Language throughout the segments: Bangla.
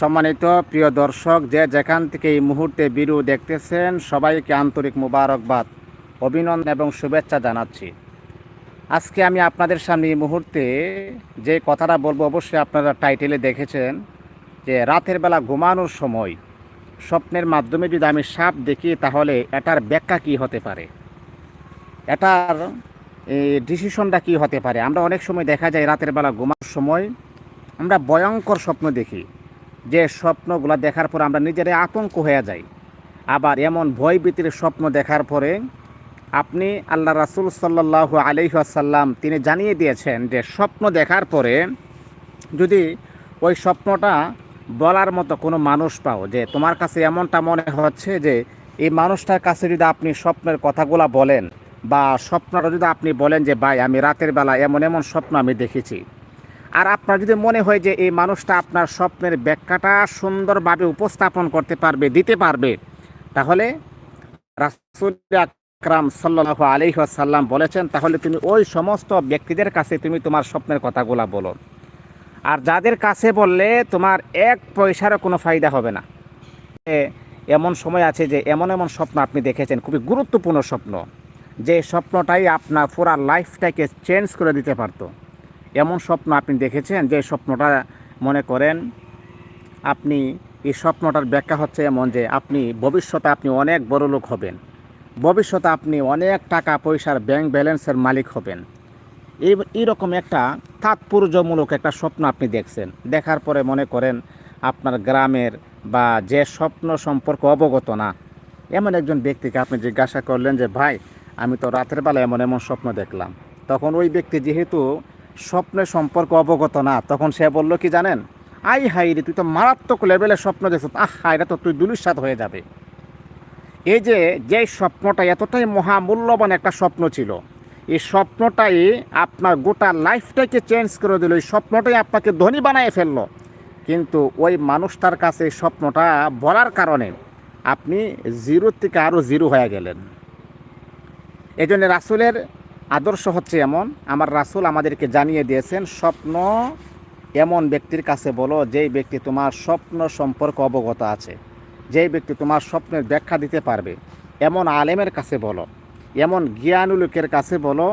সম্মানিত প্রিয় দর্শক, যে যেখান থেকে এই মুহূর্তে বিরু দেখতেছেন, সবাইকে আন্তরিক মুবারকবাদ, অভিনন্দন এবং শুভেচ্ছা জানাচ্ছি। আজকে আমি আপনাদের সামনে এই মুহূর্তে যে কথাটা বলব, অবশ্যই আপনারা টাইটেলে দেখেছেন যে রাতের বেলা ঘুমানোর সময় স্বপ্নের মাধ্যমে যদি আমি সাপ দেখি, তাহলে এটার ব্যাখ্যা কী হতে পারে? এটার ডিসিশনটা কী হতে পারে? আমরা অনেক সময় দেখা যায় রাতের বেলা ঘুমানোর সময় আমরা ভয়ঙ্কর স্বপ্ন দেখি। যে স্বপ্নগুলো দেখার পর আমরা নিজেরাই আতঙ্ক হয়ে যাই। আবার এমন ভয় ভয়ভীতির স্বপ্ন দেখার পরে আপনি আল্লাহ রাসুল সাল্লাহ আলহাসাল্লাম তিনি জানিয়ে দিয়েছেন যে স্বপ্ন দেখার পরে যদি ওই স্বপ্নটা বলার মতো কোনো মানুষ পাও যে তোমার কাছে এমনটা মনে হচ্ছে যে এই মানুষটার কাছে যদি আপনি স্বপ্নের কথাগুলো বলেন বা স্বপ্নটা যদি আপনি বলেন যে, ভাই, আমি রাতের বেলা এমন এমন স্বপ্ন আমি দেখেছি। আর আপনার যদি মনে হয় যে এই মানুষটা আপনার স্বপ্নের ব্যাখ্যাটা সুন্দরভাবে উপস্থাপন করতে পারবে, দিতে পারবে, তাহলে রাসুল আকরাম সাল্লাহ বলেছেন, তাহলে তুমি ওই সমস্ত ব্যক্তিদের কাছে তুমি তোমার স্বপ্নের কথাগুলো বলো। আর যাদের কাছে বললে তোমার এক পয়সারও কোনো ফায়দা হবে না। এমন সময় আছে যে এমন এমন স্বপ্ন আপনি দেখেছেন, খুবই গুরুত্বপূর্ণ স্বপ্ন। যে স্বপ্নটাই আপনার পুরা লাইফটাকে চেঞ্জ করে দিতে পারতো। এমন স্বপ্ন আপনি দেখেছেন যে স্বপ্নটা মনে করেন আপনি, এই স্বপ্নটার ব্যাখ্যা হচ্ছে এমন যে আপনি ভবিষ্যতে আপনি অনেক বড় লোক হবেন। ভবিষ্যতে আপনি অনেক টাকা পয়সার ব্যাংক ব্যালেন্সের মালিক হবেন। এই, এইরকম একটা তাৎপর্যমূলক একটা স্বপ্ন আপনি দেখছেন। দেখার পরে মনে করেন আপনার গ্রামের বা যে স্বপ্ন সম্পর্কে অবগত না, এমন একজন ব্যক্তিকে আপনি জিজ্ঞাসা করলেন যে, ভাই, আমি তো রাতের বেলা এমন এমন স্বপ্ন দেখলাম। তখন ওই ব্যক্তি যেহেতু স্বপ্নের সম্পর্কে অবগত না। তখন সে বলল, কি জানেন? আই হাই রে, তুই তো মারাত্মক লেভেলের স্বপ্ন দেখছ আহ হাই এটা তো তুই দুলিশাত হয়ে যাবে। এই যে যে স্বপ্নটা এতটাই মহামূল্যবান একটা স্বপ্ন ছিল, এই স্বপ্নটাই আপনার গোটা লাইফটাকে চেঞ্জ করে দিল। এই স্বপ্নটাই আপনাকে ধনী বানিয়ে ফেলল। কিন্তু ওই মানুষটার কাছে এই স্বপ্নটা বলার কারণে আপনি জিরো থেকে আরও জিরো হয়ে গেলেন। এই জন্য রাসুলের আদর্শ হচ্ছে এমন, আমার রাসুল আমাদেরকে জানিয়ে দিয়েছেন, স্বপ্ন এমন ব্যক্তির কাছে বলো, যেই ব্যক্তি তোমার স্বপ্ন সম্পর্কে অবগত আছে, যেই ব্যক্তি তোমার স্বপ্নের ব্যাখ্যা দিতে পারবে, এমন আলেমের কাছে বলো, এমন জ্ঞানুলোকের কাছে বলো,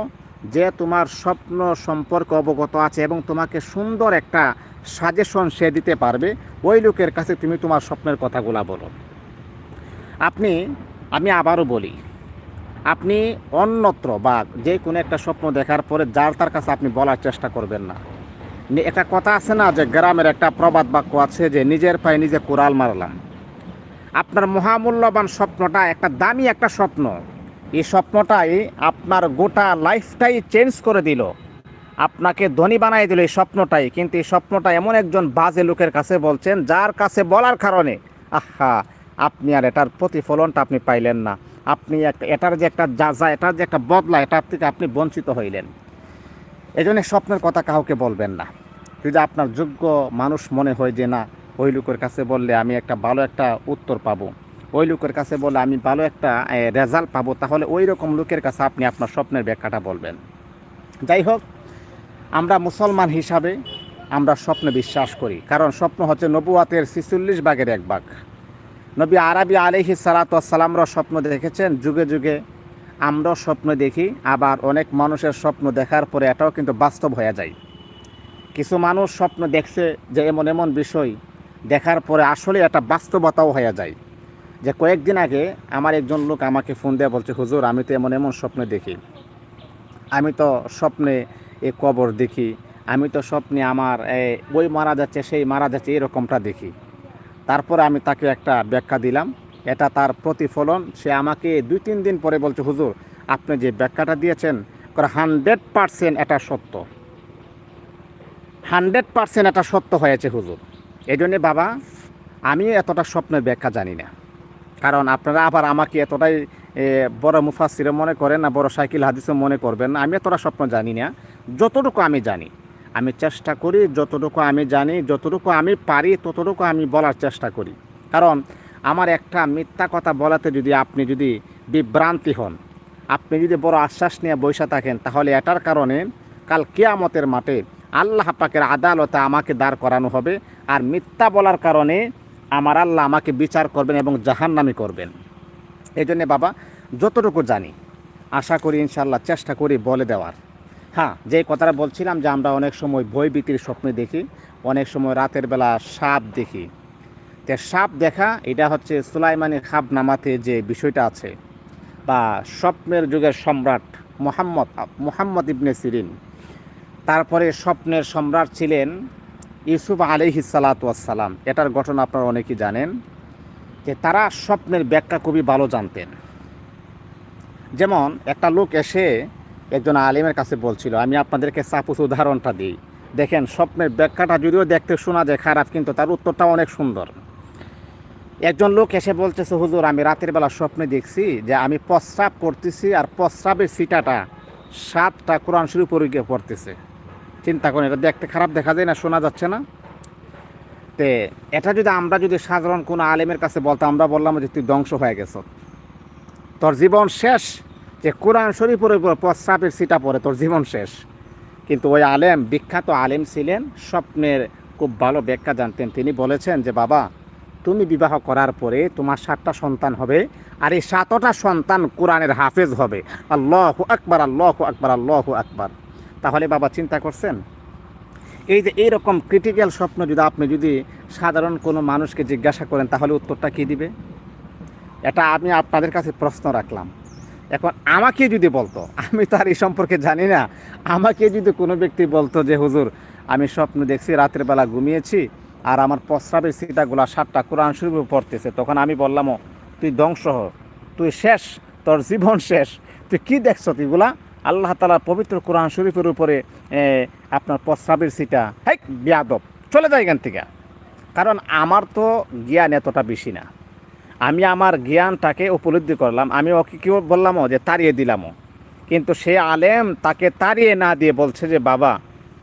যে তোমার স্বপ্ন সম্পর্কে অবগত আছে এবং তোমাকে সুন্দর একটা সাজেশন সে দিতে পারবে, ওই লোকের কাছে তুমি তোমার স্বপ্নের কথাগুলা বলো। আপনি, আমি আবারও বলি আপনি অন্যত্র বা যে কোনো একটা স্বপ্ন দেখার পরে যার তার কাছে আপনি বলার চেষ্টা করবেন না। একটা কথা আছে না যে গ্রামের একটা প্রবাদ বাক্য আছে যে নিজের পায়ে নিজে কোরাল মারলাম। আপনার মহামূল্যবান স্বপ্নটা একটা দামি একটা স্বপ্ন। এই স্বপ্নটাই আপনার গোটা লাইফটাই চেঞ্জ করে দিল। আপনাকে ধনী বানাই দিল এই স্বপ্নটাই। কিন্তু এই স্বপ্নটা এমন একজন বাজে লোকের কাছে বলছেন, যার কাছে বলার কারণে, আহা আপনি আর এটার প্রতিফলনটা আপনি পাইলেন না। আপনি এটার যে একটা যা যা এটার যে একটা বদলা, এটার থেকে আপনি বঞ্চিত হইলেন। এই জন্য স্বপ্নের কথা কাউকে বলবেন না। যদি আপনার যোগ্য মানুষ মনে হয় যে, না, ওই লোকের কাছে বললে আমি একটা ভালো একটা উত্তর পাবো, ওই লোকের কাছে বললে আমি ভালো একটা রেজাল্ট পাবো, তাহলে ওই রকম লোকের কাছে আপনি আপনার স্বপ্নের ব্যাখ্যাটা বলবেন। যাই হোক, আমরা মুসলমান হিসাবে আমরা স্বপ্নে বিশ্বাস করি। কারণ স্বপ্ন হচ্ছে নবুয়াতের ছিচল্লিশ ভাগের এক ভাগ। নবী আরবি আলহি সালাতামরাও স্বপ্ন দেখেছেন, যুগে যুগে আমরাও স্বপ্ন দেখি, আবার অনেক মানুষের স্বপ্ন দেখার পরে এটাও কিন্তু বাস্তব হয়ে যায়। কিছু মানুষ স্বপ্ন দেখছে যে এমন এমন বিষয় দেখার পরে আসলে এটা বাস্তবতাও হয়ে যায়। যে কয়েকদিন আগে আমার একজন লোক আমাকে ফোন দিয়ে বলছে, হুজুর, আমি তো এমন এমন স্বপ্ন দেখি। আমি তো স্বপ্নে এ কবর দেখি। আমি তো স্বপ্নে আমার ওই মারা যাচ্ছে, সেই মারা যাচ্ছে, এরকমটা দেখি। তারপরে আমি তাকে একটা ব্যাখ্যা দিলাম। এটা তার প্রতিফলন। সে আমাকে দুই তিন দিন পরে বলছে, হুজুর, আপনি যে ব্যাখ্যাটা দিয়েছেন হান্ড্রেড পারসেন্ট এটা সত্য। হান্ড্রেড পারসেন্ট এটা সত্য হয়েছে, হুজুর। এই জন্যে বাবা, আমি এতটা স্বপ্নের ব্যাখ্যা জানি না। কারণ আপনারা আবার আমাকে এতটাই বড় মুফাসিরে মনে করেন না, বড় সাইকেল হাদিসে মনে করবেন না। আমি এতটা স্বপ্ন জানি না। যতটুকু আমি জানি আমি চেষ্টা করি, যতটুকু আমি জানি, যতটুকু আমি পারি, ততটুকু আমি বলার চেষ্টা করি। কারণ আমার একটা মিথ্যা কথা বলাতে যদি আপনি যদি বিভ্রান্তি হন, আপনি যদি বড় আশ্বাস নিয়ে বসে থাকেন, তাহলে এটার কারণে কাল কেয়ামতের মাঠে আল্লাহ পাকের আদালতে আমাকে দাঁড় করানো হবে আর মিথ্যা বলার কারণে আমার আল্লাহ আমাকে বিচার করবেন এবং জাহান্নামি করবেন। এই জন্যে বাবা, যতটুকু জানি, আশা করি ইনশাল্লাহ চেষ্টা করি বলে দেওয়ার। হ্যাঁ যে কথাটা বলছিলাম যে আমরা অনেক সময় বই বিক্রির স্বপ্নে দেখি, অনেক সময় রাতের বেলা সাপ দেখি। তে সাপ দেখা, এটা হচ্ছে সুলাইমানি খাব নামাতে যে বিষয়টা আছে, বা স্বপ্নের যুগের সম্রাট মোহাম্মদ মোহাম্মদ ইবনে সিরিন। তারপরে স্বপ্নের সম্রাট ছিলেন ইউসুফ আলিহি সালাতাম এটার ঘটনা আপনারা অনেকেই জানেন, যে তারা স্বপ্নের ব্যাখ্যা খুবই ভালো জানতেন। যেমন, একটা লোক এসে একজন আলিমের কাছে বলছিল, আমি আপনাদেরকে সাপোজ উদাহরণটা দিই। দেখেন, স্বপ্নের ব্যাখ্যাটা যদিও দেখতে শোনা যায় খারাপ, কিন্তু তার উত্তরটা অনেক সুন্দর। একজন লোক এসে বলতেছে, হুজুর, আমি রাতের বেলা স্বপ্নে দেখছি যে আমি প্রস্রাব করতেছি আর প্রস্রাবের সিটাটা সাতটা কোরআন শুরু করে গিয়ে পড়তেছে। চিন্তা করেন, এটা দেখতে খারাপ দেখা যায় না, শোনা যাচ্ছে না? তে এটা যদি আমরা যদি সাধারণ কোনো আলেমের কাছে বলতাম, আমরা বললাম যে, তুই ধ্বংস হয়ে গেছ। তোর জীবন শেষ যে কোরআন শরীফের উপর প্রস্রাবের সিটা পড়ে, তোর জীবন শেষ। কিন্তু ওই আলেম, বিখ্যাত আলেম ছিলেন, স্বপ্নের খুব ভালো ব্যাখ্যা জানতেন। তিনি বলেছেন যে, বাবা, তুমি বিবাহ করার পরে তোমার সাতটা সন্তান হবে আর এই সাতটা সন্তান কোরআনের হাফেজ হবে। আল্লাহ আকবার আল্লাহ আকবার আল্লাহ আকবার। তাহলে বাবা চিন্তা করছেন, এই যে এইরকম ক্রিটিক্যাল স্বপ্ন যদি আপনি যদি সাধারণ কোনো মানুষকে জিজ্ঞাসা করেন, তাহলে উত্তরটা কী দিবে? এটা আমি আপনাদের কাছে প্রশ্ন রাখলাম। এখন আমাকে যদি বলতো, আমি তো আর এই সম্পর্কে জানি না, আমাকে যদি কোনো ব্যক্তি বলতো যে, হুজুর, আমি স্বপ্ন দেখছি, রাতের বেলা ঘুমিয়েছি আর আমার প্রস্রাবের সিটাগুলা সাতটা কোরআন শরীফ পড়তেছে, তখন আমি বললাম তুই ধ্বংস হ, তুই শেষ, তোর জীবন শেষ, তুই কি দেখছ তুইগুলা আল্লাহ তালা পবিত্র কোরআন শরীফের উপরে আপনার প্রস্রাবের সিটা হ্যাঁ বিয়াদব, চলে যায় এখান থেকে। কারণ আমার তো জ্ঞান এতটা বেশি না। আমি আমার জ্ঞানটাকে উপলব্ধি করলাম, আমি ওকে কেউ বললামও যে তাড়িয়ে দিলামও কিন্তু সে আলেম তাকে তাড়িয়ে না দিয়ে বলছে যে, বাবা,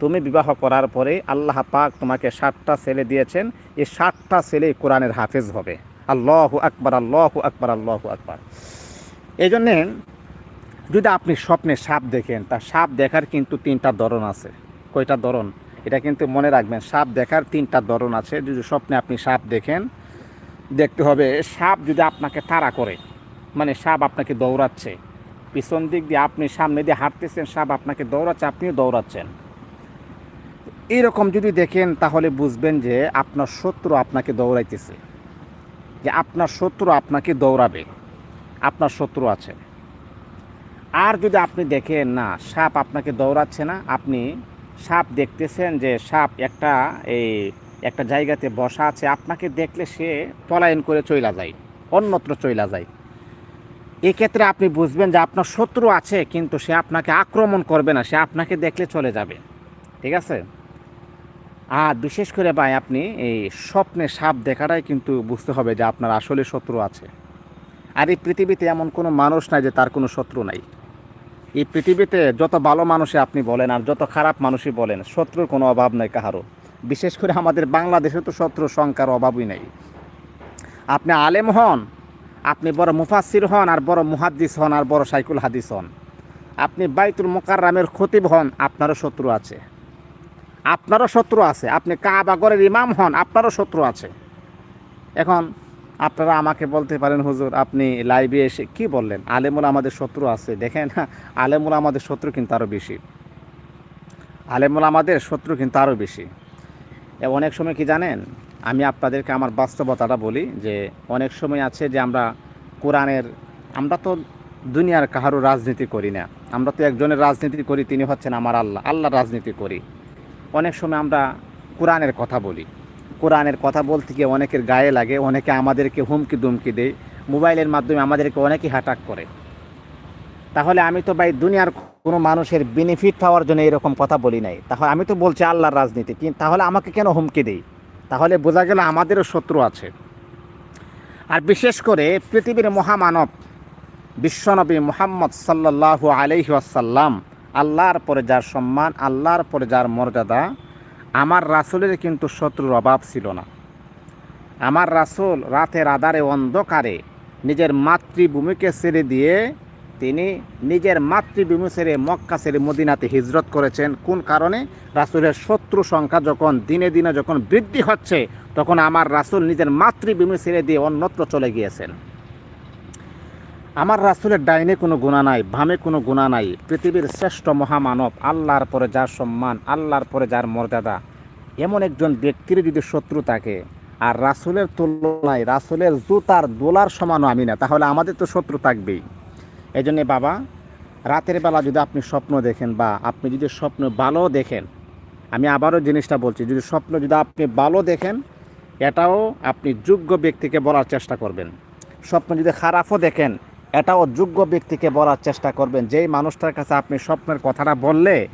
তুমি বিবাহ করার পরে আল্লাহ পাক তোমাকে ষাটটা ছেলে দিয়েছেন, এই ষাটটা ছেলে কোরআনের হাফেজ হবে। আল্লাহ আকবার আল্লাহ আকবার আল্লাহ আকবার। এই জন্যে যদি আপনি স্বপ্নে সাপ দেখেন, তা সাপ দেখার কিন্তু তিনটা ধরন আছে। কয়টা ধরন? এটা কিন্তু মনে রাখবেন, সাপ দেখার তিনটা ধরন আছে। যদি স্বপ্নে আপনি সাপ দেখেন দেখতে হবে, সাপ যদি আপনাকে তাড়া করে মানে সাপ আপনাকে দৌড়াচ্ছে, পিছন দিক দিয়ে আপনি সামনে দিয়ে হাঁটতেছেন, সাপ আপনাকে দৌড়াচ্ছে, আপনিও দৌড়াচ্ছেন। এইরকম যদি দেখেন, তাহলে বুঝবেন যে আপনার শত্রু আপনাকে দৌড়াইতেছে, যে আপনার শত্রু আপনাকে দৌড়াবে, আপনার শত্রু আছে। আর যদি আপনি দেখেন, না, সাপ আপনাকে দৌড়াচ্ছে না, আপনি সাপ দেখতেছেন যে সাপ একটা এই একটা জায়গাতে বসা আছে, আপনাকে দেখলে সে পলায়ন করে চইলা যায়, অন্যত্র চইলা যায়। এক্ষেত্রে আপনি বুঝবেন যে আপনার শত্রু আছে, কিন্তু সে আপনাকে আক্রমণ করবে না, সে আপনাকে দেখলে চলে যাবে। ঠিক আছে? আর বিশেষ করে ভাই, আপনি এই স্বপ্নে সাপ দেখাটাই কিন্তু বুঝতে হবে যে আপনার আসলে শত্রু আছে। আর এই পৃথিবীতে এমন কোনো মানুষ নাই যে তার কোনো শত্রু নাই। এই পৃথিবীতে যত ভালো মানুষই আপনি বলেন আর যত খারাপ মানুষই বলেন, শত্রুর কোনো অভাব নাই কাহারও। বিশেষ করে আমাদের বাংলাদেশে তো শত্রু সংখ্যার অভাবই নেই। আপনি আলেম হন, আপনি বড় মুফাসির হন আর বড় মুহাদ্দিস হন আর বড় সাইকুল হাদিস হন। আপনি বাইতুল মোকাররামের খতিব হন, আপনারও শত্রু আছে। আপনারও শত্রু আছে। আপনি কাবাগরের ইমাম হন, আপনারও শত্রু আছে। এখন আপনারা আমাকে বলতে পারেন, হুজুর, আপনি লাইভে এসে কি বললেন? আলেমুল আমাদের শত্রু আছে। দেখেন আলেমুল আমাদের শত্রু কিন্তু আরও বেশি। আলেমুল আমাদের শত্রু কিন্তু আরও বেশি। অনেক সময় কি জানেন? আমি আপনাদেরকে আমার বাস্তবতাটা বলি যে, অনেক সময় আছে যে আমরা কোরআনের, আমরা তো দুনিয়ার কাহারও রাজনীতি করি না। আমরা তো একজনের রাজনীতি করি, তিনি হচ্ছেন আমার আল্লাহ। আল্লাহ রাজনীতি করি। অনেক সময় আমরা কোরআনের কথা বলি। কোরআনের কথা বলতে গিয়ে অনেকের গায়ে লাগে, অনেকে আমাদেরকে হুমকি দুমকি দেয়। মোবাইলের মাধ্যমে আমাদেরকে অনেকেই হ্যাটাক করে। তাহলে আমি তো ভাই দুনিয়ার কোনো মানুষের বেনিফিট পাওয়ার জন্য এরকম কথা বলি নাই। তাহলে আমি তো বলছি আল্লাহর রাজনীতি কিন্তু তাহলে আমাকে কেন হুমকি দেই? তাহলে বোঝা গেল আমাদেরও শত্রু আছে। আর বিশেষ করে পৃথিবীর মহামানব, বিশ্বনবী মোহাম্মদ সাল্লাল্লাহু আলাইহি ওয়াসাল্লাম, আল্লাহর পরে যার সম্মান, আল্লাহর পরে যার মর্যাদা, আমার রাসুলের কিন্তু শত্রুর অভাব ছিল না। আমার রাসুল রাতের আধারে অন্ধকারে নিজের মাতৃভূমিকে ছেড়ে দিয়ে তিনি নিজের মাতৃভূমি ছেড়ে মক্কা ছেড়ে মদিনাতে হিজরত করেছেন। কোন কারণে? রাসুলের শত্রু সংখ্যা যখন দিনে দিনে যখন বৃদ্ধি হচ্ছে, তখন আমার রাসুল নিজের মাতৃভূমি ছেড়ে দিয়ে অন্যত্র চলে গিয়েছেন। আমার রাসুলের ডাইনে কোনো গুণা নাই, বামে কোনো গুণা নাই। পৃথিবীর শ্রেষ্ঠ মহামানব, আল্লাহর পরে যার সম্মান, আল্লাহর পরে যার মর্যাদা। এমন একজন ব্যক্তির যদি শত্রু থাকে আর রাসুলের তুলনায় রাসুলের জুতার দোলার সমানও আমি না, তাহলে আমাদের তো শত্রু থাকবেই। এই জন্যে বাবা, রাতের বেলা যদি আপনি স্বপ্ন দেখেন বা আপনি যদি স্বপ্ন ভালো দেখেন, আমি আবারও জিনিসটা বলছি, যদি স্বপ্ন যদি আপনি ভালো দেখেন, এটাও আপনি যোগ্য ব্যক্তিকে বলার চেষ্টা করবেন। স্বপ্ন যদি খারাপও দেখেন, এটাও যোগ্য ব্যক্তিকে বলার চেষ্টা করবেন। যেই মানুষটার কাছে আপনি স্বপ্নের কথাটা বললে,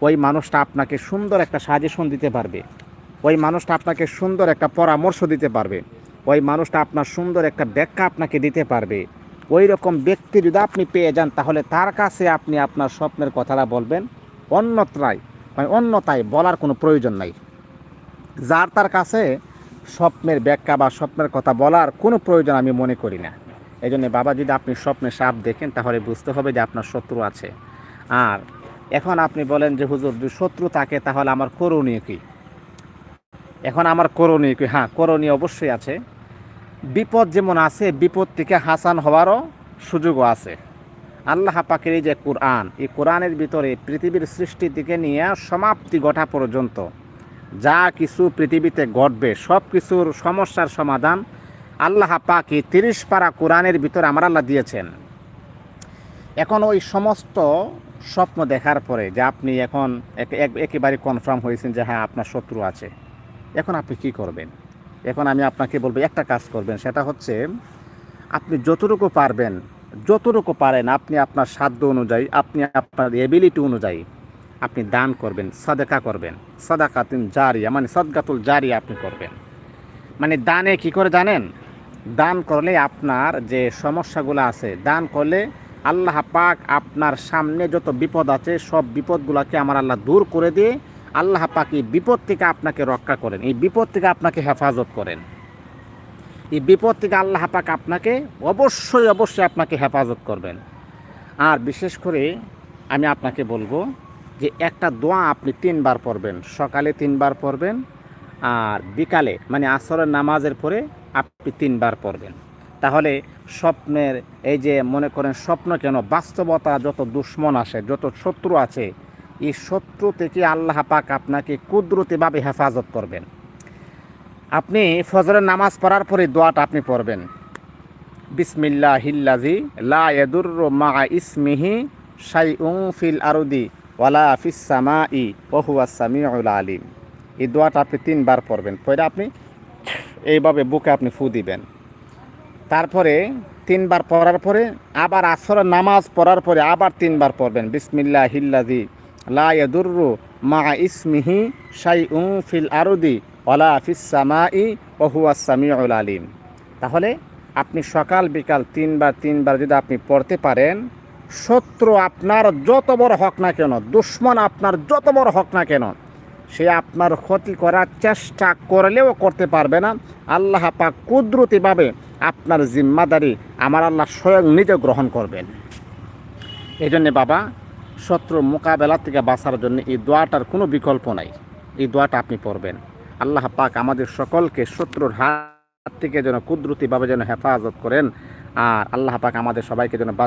ওই মানুষটা আপনাকে সুন্দর একটা সাজেশন দিতে পারবে। ওই মানুষটা আপনাকে সুন্দর একটা পরামর্শ দিতে পারবে। ওই মানুষটা আপনার সুন্দর একটা ব্যাখ্যা আপনাকে দিতে পারবে। ওই রকম ব্যক্তি যদি আপনি পেয়ে যান, তাহলে তার কাছে আপনি আপনার স্বপ্নের কথাটা বলবেন। অন্যত্রায় মানে অন্যতায় বলার কোনো প্রয়োজন নাই। যার তার কাছে স্বপ্নের ব্যাখ্যা বা স্বপ্নের কথা বলার কোনো প্রয়োজন আমি মনে করি না। এই জন্য বাবা, যদি আপনি স্বপ্নে সাপ দেখেন, তাহলে বুঝতে হবে যে আপনার শত্রু আছে। আর এখন আপনি বলেন যে, হুজুর, যদি শত্রু থাকে, তাহলে আমার করণীয় কী? এখন আমার করণীয় কী? হ্যাঁ করণীয় অবশ্যই আছে। বিপদ যেমন আছে, বিপদ থেকে হাসান হওয়ারও সুযোগও আছে। আল্লাহ পাকের এই যে কোরআন, এই কোরআনের ভিতরে পৃথিবীর সৃষ্টি থেকে নিয়ে সমাপ্তি ঘটা পর্যন্ত যা কিছু পৃথিবীতে ঘটবে, সব কিছুর সমস্যার সমাধান আল্লাহ পাকি তিরিশ পারা কোরআনের ভিতরে আমার আল্লাহ দিয়েছেন। এখন ওই সমস্ত স্বপ্ন দেখার পরে যে আপনি এখন এক- এক- একেবারে কনফার্ম হয়েছেন যে হ্যাঁ আপনার শত্রু আছে। এখন আপনি কি করবেন? এখন আমি আপনাকে বলব, একটা কাজ করবেন, সেটা হচ্ছে আপনি যতটুকু পারবেন, যতটুকু পারেন, আপনি আপনার সাধ্য অনুযায়ী, আপনি আপনার এবিলিটি অনুযায়ী আপনি দান করবেন, সাদাকা করবেন, সাদাকাতুন জারিয়া মানে সদগাতুল জারিয়া আপনি করবেন। মানে দানে কি করে জানেন? দান করলে আপনার যে সমস্যাগুলো আছে, দান করলে আল্লাহ পাক আপনার সামনে যত বিপদ আছে, সব বিপদগুলোকে আমার আল্লাহ দূর করে দিয়ে আল্লাহ পাক এই বিপদ থেকে আপনাকে রক্ষা করেন, এই বিপদ থেকে আপনাকে হেফাজত করেন। এই বিপদ থেকে আল্লাহ পাক আপনাকে অবশ্যই অবশ্যই আপনাকে হেফাজত করবেন। আর বিশেষ করে আমি আপনাকে বলব যে একটা দোয়া আপনি তিনবার পড়বেন, সকালে তিনবার পড়বেন আর বিকালে মানে আসরের নামাজের পরে আপনি তিনবার পড়বেন। তাহলে স্বপ্নের, এই যে মনে করেন স্বপ্ন কেন, বাস্তবতা যত দুশ্মন আসে, যত শত্রু আছে এই শত্রু থেকে আল্লাহ পাক আপনাকে কুদরতিভাবে হেফাজত করবেন। আপনি ফজরের নামাজ পড়ার পরে দোয়াটা আপনি পড়বেন। বিসমিল্লা হিল্লাজি লা ইয়াদুররু মা ইসমিহি শাইউন ফিল আরুদি ওয়ালা ফিস ই ওয়া হুয়া সামিউল আলিম। এই দোয়াটা আপনি তিনবার পড়বেন পরে আপনি এইভাবে বুকে আপনি ফু দিবেন। তারপরে তিনবার পড়ার পরে আবার আসরের নামাজ পড়ার পরে আবার তিনবার পড়বেন। বিসমিল্লা হিল্লাজি লা ইয়াদুররু মা ইসমিহি শাইউন ফিল আরদি ওয়ালা ফিস সামাই ওয়া হুয়া সামিউল আলিম। তাহলে আপনি সকাল, বিকাল তিনবার তিনবার যদি আপনি পড়তে পারেন, শত্রু আপনার যত বড় হক না কেন, দুশ্মন আপনার যত বড় হক না কেন, সে আপনার ক্ষতি করার চেষ্টা করলেও করতে পারবে না। আল্লাহ পাক কুদরতিভাবে আপনার জিম্মাদারি আমার আল্লাহ স্বয়ং নিজে গ্রহণ করবেন। এই জন্যে বাবা শত্রু মোকাবেলা থেকে বাঁচার জন্য এই দোয়াটার কোনো বিকল্প নাই। এই দোয়াটা আপনি পড়বেন। আল্লাহ পাক আমাদের সকলকে শত্রুর হাত থেকে যেন কুদরতিভাবে যেন হেফাজত করেন। আর আল্লাহ পাক আমাদের সবাইকে যেন বাঁচ